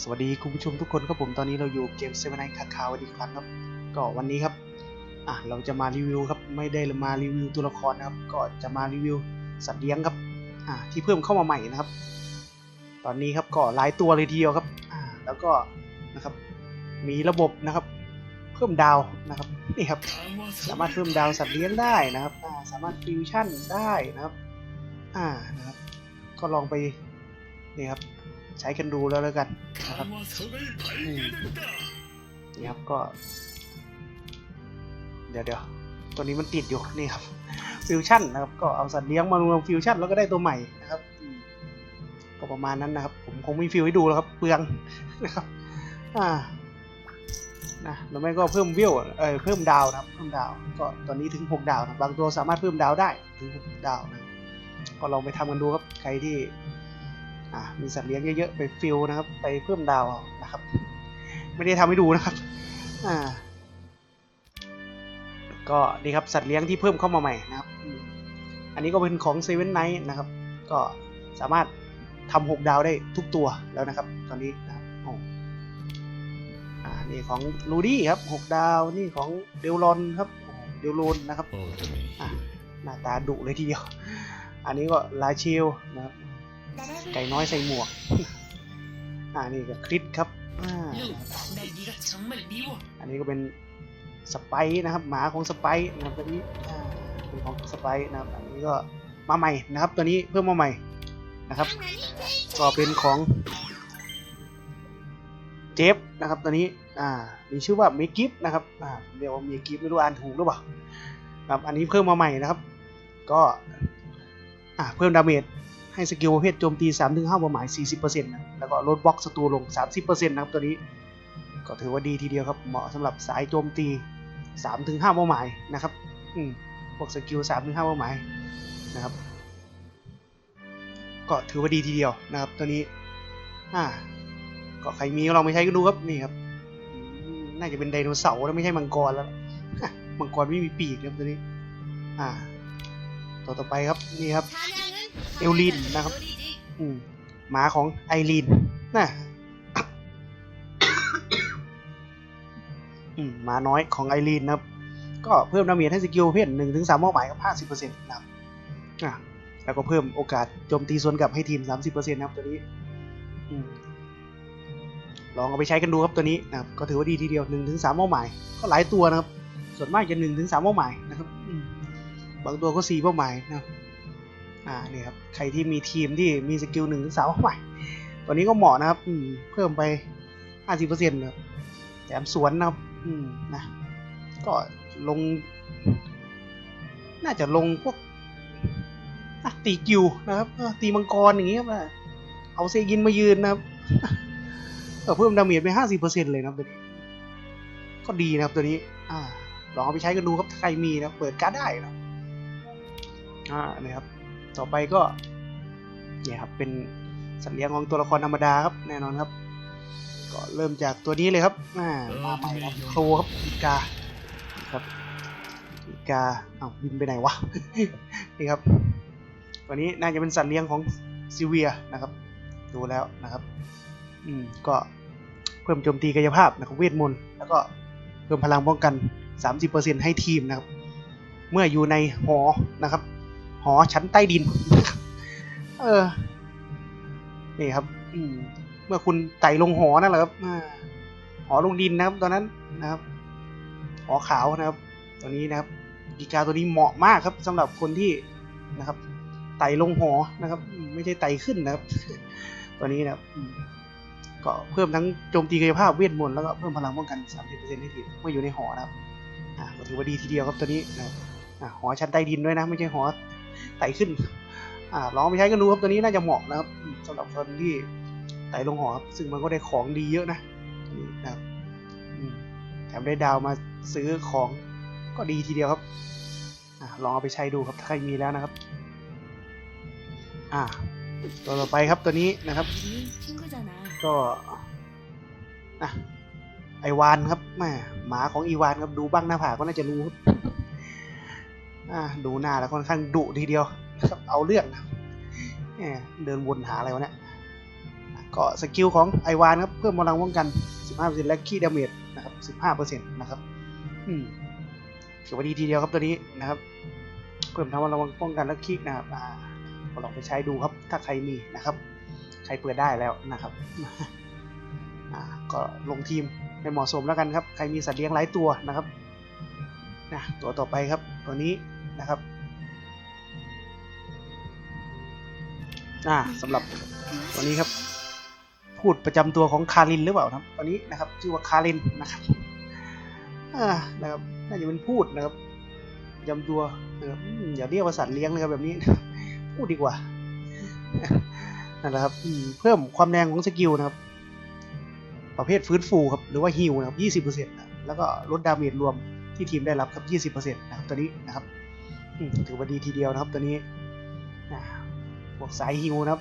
สวัสดีคุณผู้ชมทุกคนครับผมตอนนี้เราอยู่เกมเซเว่นไนท์คาคาวอีกครั้งครับ ก็วันนี้ครับอะเราจะมารีวิวครับไม่ได้มารีวิวตัวละครนะครับ ก็จะมารีวิวสัตว์เลี้ยงครับอะที่เพิ่มเข้ามาใหม่นะครับ ตอนนี้ครับก็หลายตัวเลยทีเดียวครับอ่าแล้วก็นะครับมีระบบนะครับ เพิ่มดาวนะครับนี่ครับสามารถเพิ่มดาวสัตว์เลี้ยงได้นะครับอ่าสามารถฟิวชั่นได้นะครับอ่านะครับก็ลองไปนี่ครับ ใช้กันดูแล้วแล้วกันนะครับนี่ครับก็ เดี๋ยวเดี๋ยวตัวนี้มันติดอยู่นี่ครับฟิวชั่นนะครับก็เอาสัตว์เลี้ยงมารวมฟิวชั่นแล้วก็ได้ตัวใหม่นะครับก็ประมาณนั้นนะครับ ผมคงไม่ฟิวให้ดูแล้วครับเปลืองนะครับอ่านะหรือไม่ก็เพิ่มวิวเออเพิ่มดาวนะครับเพิ่มดาวก็ตอนนี้ถึง 6 ดาวนะบางตัวสามารถเพิ่มดาวได้ถึง6ดาวนะก็ลองไปทำกันดูครับใครที่ มีสัตว์เลี้ยงเยอะๆไปฟิลนะครับ ไปเพิ่มดาวเอานะครับ ไม่ได้ทำให้ดูนะครับอ่าก็นี่ครับสัตว์เลี้ยงที่เพิ่มเข้ามาใหม่นะครับอืมอันนี้ก็เป็นของเซเว่นไนท์นะครับ ก็สามารถทำหกดาวได้ทุกตัวแล้วนะครับ ตอนนี้นะครับโอ้อ่านี่ของลูดี้ครับหกดาวนี่ของเดลลอนครับโอ้โหเดลโลนนะครับอะหน้าตาดุเลยทีเดียว อันนี้ก็ลาเชลนะครับ ไก่น้อยใส่หมวก อ่านี่ก็คริสครับ อันนี้ก็เป็นสไปนะครับหมาของสไปนะครับตัวนี้เป็นของสไปนะครับ อันนี้ก็มาใหม่นะครับ ตัวนี้เพิ่มมาใหม่นะครับ ก็เป็นของเจฟนะครับตัวนี้อ่ามีชื่อว่าเมกิฟนะครับอ่าเรียกว่าเมกิฟไม่รู้อ่านถูกหรือเปล่าครับอันนี้เพิ่มมาใหม่นะครับ ก็อ่าเพิ่มดาเมจ ให้สกิลประเภทโจมตี 3-5เป้าหมาย 40%นะแล้วก็ลดบล็อกศัตรูลง 30%นะครับตัวนี้ก็ถือว่าดีทีเดียวครับ เหมาะสำหรับสายโจมตี 3-5เป้าหมายนะครับอืมพวกสกิล 3-5เป้าหมายนะครับก็ถือว่าดีทีเดียวนะครับตัวนี้อ่าก็ใครมีก็ลองไปใช้กันดูครับนี่ครับน่าจะเป็นไดโนเสาร์แล้วไม่ใช่มังกรแล้วมังกรไม่มีปีกครับตัวนี้ อ่าตัวต่อไปครับนี่ครับ เอลลินนะครับ อืมหมาของไอรินน่ะหมาน้อยของไอรีนนะครับ ก็เพิ่มดาเมจให้สกิลเพศหนึ่งถึงสามเป้าหมายกับห้าสิบเปอร์เซ็นต์นะครับอะแล้วก็เพิ่มโอกาสโจมตีส่วนกับให้ทีมสามสิบเปอร์เซ็นต์นะครับตัวนี้ลองเอาไปใช้กันดูครับตัวนี้นะครับ ก็ถือว่าดีทีเดียวหนึ่งถึงสามเป้าหมาย ก็หลายตัวนะครับ ส่วนมากจะหนึ่งถึงสามเป้าหมายนะครับบางตัวก็สี่เป้าหมายนะครับ อ่านี่ครับใครที่มีทีมที่มีสกิลหนึ่งถึงสามใหม่ตัวนี้ก็เหมาะนะครับเพิ่มไปห้าสิบเปอร์เซ็นต์ครับแถมสวนนะครับอืมนะก็ลง น่าจะลงพวกตีกิวนะครับตีมังกรอย่างเงี้ครับอะเอาเซยินมายืนนะครับเพิ่มดาเมจไปห้าสิบเปอร์เซ็นต์เลยนะครับตัวนี้ก็ดีนะครับตัวนี้ อ่าลองเอาไปใช้กันดูครับถ้าใครมีนะเปิดการ์ดได้นะอ่านี่ครับ ต่อไปก็เนี่ยครับเป็นสัตว์เลี้ยงของตัวละครธรรมดาครับแน่นอนครับ ก็เริ่มจากตัวนี้เลยครับอ่ามาใหม่ครับโครครับอีกาครับอีกาเอ้าบินไปไหนวะนี่ครับตัวนี้น่าจะเป็นสัตว์เลี้ยงของซิเวียนะครับ ดูแล้วนะครับอืมก็เพิ่มโจมตีกายภาพนะครับเวทมนต์แล้วก็เพิ่มพลังป้องกัน 30%ให้ทีมนะครับ เมื่ออยู่ในหอนะครับ หอชั้นใต้ดิน เออ นี่ครับ อืม เมื่อคุณไต่ลงหอนั่นแหละครับหอลงดินนะครับ ตอนนั้นนะครับ หอขาวนะครับ ตัวนี้นะครับกีกาตัวนี้เหมาะมากครับสำหรับคนที่นะครับ ไต่ลงหอนะครับ ไม่ใช่ไต่ขึ้นนะครับ ตัวนี้นะครับก็เพิ่มทั้งโจมตีกายภาพเวทมนต์แล้วก็เพิ่มพลังป้องกัน 30%ให้ทีเมื่ออยู่ในหอนะครับอ่าถือว่าดีทีเดียวครับตัวนี้นะครับอะหอชั้นใต้ดินด้วยนะ ไม่ใช่หอ ไต่ขึ้นอลองไปใช้กันดูครับตัวนี้น่าจะเหมาะนะครับสำหรับคนที่ไต่ลงหอครับซึ่งมันก็ได้ของดีเยอะนะนี่นะครับแถมได้ดาวมาซื้อของก็ดีทีเดียวครับอลองเอาไปใช้ดูครับถ้าใครมีแล้วนะครับ อ่า ตัวต่อไปครับตัวนี้นะครับ ก็อะไอวานครับแม่หมาของอีวานครับดูบ้างหน้าผากก็น่าจะรู้ครับ ดูหน้าแล้วค่อนข้างดุทีเดียวเอาเรื่องนะเดินวนหาอะไรวะเนี่ยก็สกิลของไอวานครับเพิ่มพลังป้องกัน 15%และคีดาเมจนะครับ15%นะครับอืมถือว่าดีทีเดียวครับตัวนี้นะครับเพิ่มทั้งพลังป้องกันและคีนะครับอ่าก็ลองไปใช้ดูครับถ้าใครมีนะครับ ใครเปิดได้แล้วนะครับอ่าก็ลงทีมให้เหมาะสมแล้วกันครับ ใครมีสัตว์เลี้ยงหลายตัวนะครับนะตัวต่อไปครับตัวนี้ นะครับอ่าสำหรับตัวนี้ครับ พูดประจำตัวของคารินหรือเปล่าครับตัวนี้นะครับ ชื่อว่าคารินนะครับอ่านะครับน่าจะเป็นพูดนะครับประจำตัวนะครับอืมอย่าเรียกว่าสัตว์เลี้ยงนะครับแบบนี้ พูดดีกว่านั่นแหละครับอืมเพิ่มความแรงของสกิลนะครับ ประเภทฟื้นฟูครับหรือว่าฮิลนะครับ 20%นะแล้วก็ลดดาเมจรวมที่ทีมได้รับครับ 20%นะครับตัวนี้นะครับอืม ถือว่าดีทีเดียวนะครับตัวนี้อ่าพวกสายฮิลนะครับ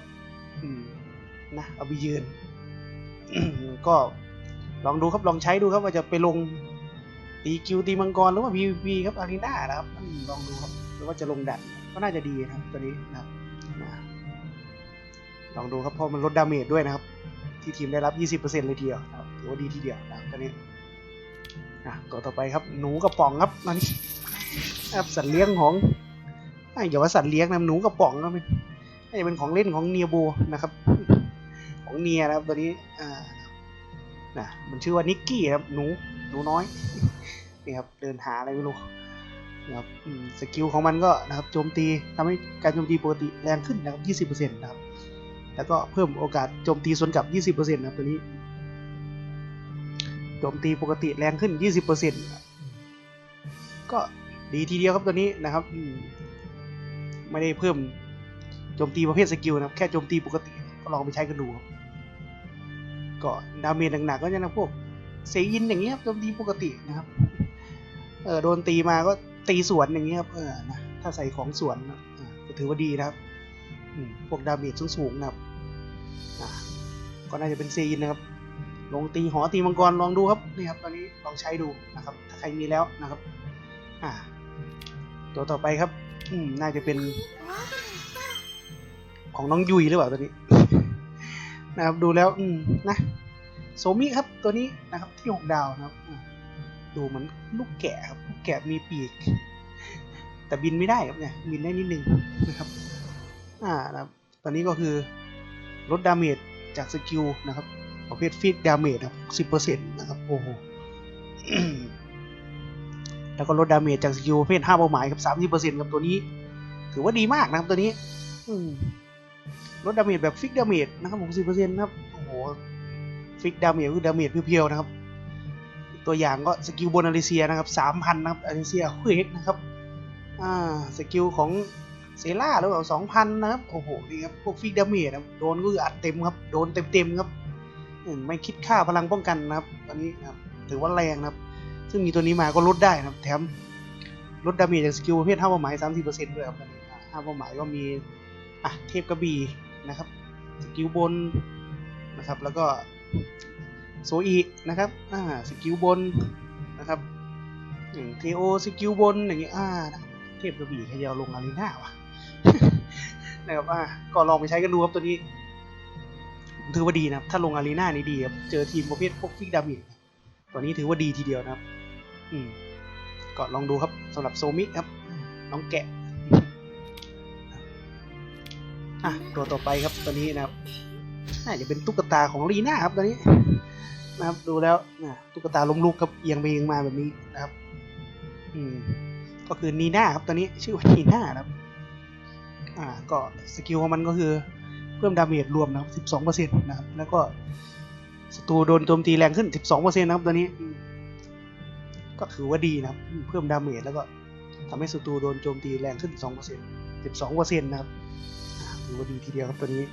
นะเอาไปยืน ก็ลองดูครับลองใช้ดูครับว่าจะไปลงตีคิวตีมังกรหรือว่า PVP ครับอารีนานะครับลองดูครับหรือว่าจะลงดันก็น่าจะดีนะครับตัวนี้นะครับนะลองดูครับเพราะมันลดดาเมจด้วยนะครับ ที่ทีมได้รับ 20%เลยทีเดียวถือว่าดีทีเดียวนะครับตัวนี้อะตัวต่อไปครับหนูกระป๋องครับนั่นนะครับสัตว์เลี้ยงของอะอย่าว่าสัตว์เลี้ยงนะหนูกระป๋องนะมันน่าจะเป็นของเล่นของเนียโบนะครับ ของเนียนะครับตัวนี้อ่านะมันชื่อว่านิกกี้ครับหนูหนูน้อยนี่ครับเดินหาอะไรไม่รู้นะครับสกิลของมันก็นะครับโจมตีทำให้การโจมตีปกติแรงขึ้นนะครับ20%นะครับแล้วก็เพิ่มโอกาสโจมตีส่วนกลับ 20%นะครับตัวนี้โจมตีปกติแรงขึ้น 20%ก็ ดีทีเดียวครับตัวนี้นะครับไม่ได้เพิ่มโจมตีประเภทสกิลนะครับ แค่โจมตีปกติก็ลองไปใช้กันดูครับก็ดาเมจหนักๆก็จะนะพวกเซยินอย่างเงี้ยครับโจมตีปกตินะครับเออโดนตีมาก็ตีสวนอย่างเงี้ยครับเออนะถ้าใส่ของสวนนะอ่าก็ถือว่าดีนะครับพวกดาเมจสูงๆนะครับอ่าก็น่าจะเป็นเซีนนะครับลงตีหอตีมังกรลองดูครับนี่ครับตอนนี้ลองใช้ดูนะครับถ้าใครมีแล้วนะครับ อ่า ตัวต่อไปครับ อืมน่าจะเป็น ของน้องยุยหรือเปล่าตัวนี้ นะครับดูแล้ว อืมนะโซมิครับตัวนี้นะครับที่หกดาวนะครับอ่าดูเหมือนลูกแกะครับลูกแกะมีปีก แต่บินไม่ได้ครับเนี่ยบินได้นิดนึงนะครับ อ่านะครับ ตอนนี้ก็คือลดดาเมจจากสกิลนะครับประเภทฟิกดาเมจครับ10%นะครับโอ้โห แล้วก็ลดดาเมจจากสกิลประเภท5เป้าหมายครับ30%ครับตัวนี้ ถือว่าดีมากนะครับตัวนี้ลดดาเมจแบบฟิกดาเมจนะครับ60%นะครับโอ้โหฟิกดาเมจคือดาเมจเพียวๆนะครับ ตัวอย่างก็สกิลบนอลิเซียนะครับ3,000นนะครับอลิเซียคุยนะครับอ่าสกิลของเซล่าหรือเปล่าสองพันนะครับโอ้โหนี่ครับพวกฟิกดาเมจครับโดนก็คืออัดเต็มครับโดนเต็มๆครับไม่คิดค่าพลังป้องกันนะครับตอนนี้ครับถือว่าแรงนะครับ ซึ่งมีตัวนี้มาก็ลดได้นะครับ แถมลดดาเมจจากสกิลประเภทห้าเป้าหมายสามสิบเปอร์เซ็นต์ด้วยครับห้าห้าเป้าหมายก็มีอะเทพกระบี่นะครับสกิลบนนะครับแล้วก็โซอีนะครับอ่าสกิลบนนะครับอย่างเทโอสกิลบนอย่างเงี้ยอ่านะเทพกระบี่ใครจะเอาลงอารีนาวะนะครับอ่าก็ลองไปใช้กันดูครับตัวนี้ถือว่าดีนะครับ ถ้าลงอารีนานี่ดีครับ เจอทีมประเภทพวกฟิกดาเมจตัวนี้ถือว่าดีทีเดียวนะครับ อืมก็ลองดูครับสำหรับโซมิครับ น้องแกะอะตัวต่อไปครับตัวนี้นะครับน่าจะเป็นตุ๊กตาของลีน่าครับตัวนี้นะครับดูแล้วนะตุ๊กตาลมลุกครับเอียงไปเอียงมาแบบนี้นะครับ อืมก็คือนีน่าครับตัวนี้ชื่อว่านีน่านะครับ อ่า ก็สกิลของมันก็คือเพิ่มดาเมจรวมนะครับ 12%นะครับ แล้วก็ศัตรูโดนโจมตีแรงขึ้น 12%นะครับตัวนี้ ก็ถือว่าดีนะครับ เพิ่มดาเมจแล้วก็ทำให้ศัตรูโดนโจมตีแรงขึ้น 2% 12%นะครับถือว่าดีทีเดียวครับตัวนี้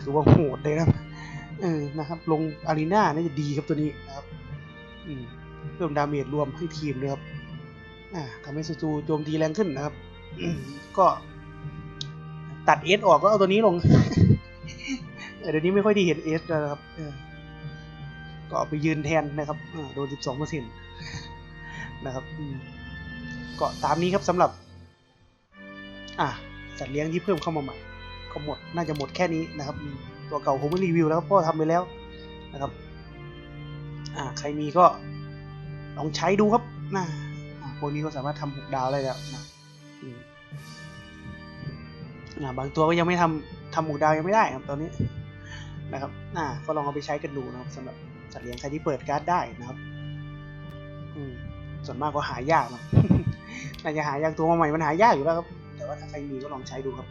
ถือว่าโหดเลยนะครับเออนะครับ ลงอารีนาน่าจะดีครับตัวนี้นะครับเพิ่มดาเมจรวมให้ทีมเลยครับทำให้ศัตรูโจมตีแรงขึ้นนะครับ ก็ตัดเอสออกก็เอาตัวนี้ลง เดี๋ยวนี้ไม่ค่อยได้เห็นเอสแล้วครับ ก็เอาไปยืนแทนนะครับ โดน 12เปอร์เซ็นต์ นะครับก็ตามนี้ครับสำหรับ อ่าสัตว์เลี้ยงที่เพิ่มเข้ามาใหม่ ก็หมดน่าจะหมดแค่นี้นะครับ ตัวเก่าผมไม่รีวิวแล้วเพราะว่าทำไปแล้วนะครับ อ่าใครมีก็ลองใช้ดูครับนะอ่าพวกนี้ก็สามารถทำหกดาวได้แล้วนะอืมอ่าบางตัวก็ยังไม่ทำทำหกดาวยังไม่ได้ครับตอนนี้นะครับอ่าก็ลองเอาไปใช้กันดูนะครับสำหรับสัตว์เลี้ยงใครที่เปิดการ์ดได้นะครับ ส่วนมากก็หายากนะน่าจะหายากตัวมาใหม่มันหายากอยู่แล้วครับ แต่ว่าถ้าใครมีก็ลองใช้ดูครับ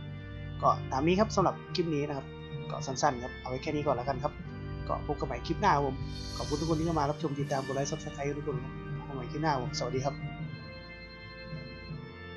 ก็ตามนี้ครับสำหรับคลิปนี้นะครับ ก็สั้นๆครับเอาไว้แค่นี้ก่อนแล้วกันครับ ก็พบกันใหม่คลิปหน้าครับผมขอบคุณทุกคนที่เข้ามารับชมติดตามกดไลค์ซับสไครต์ทุกคนครับพบกันใหม่คลิปหน้าครับผมสวัสดีครับ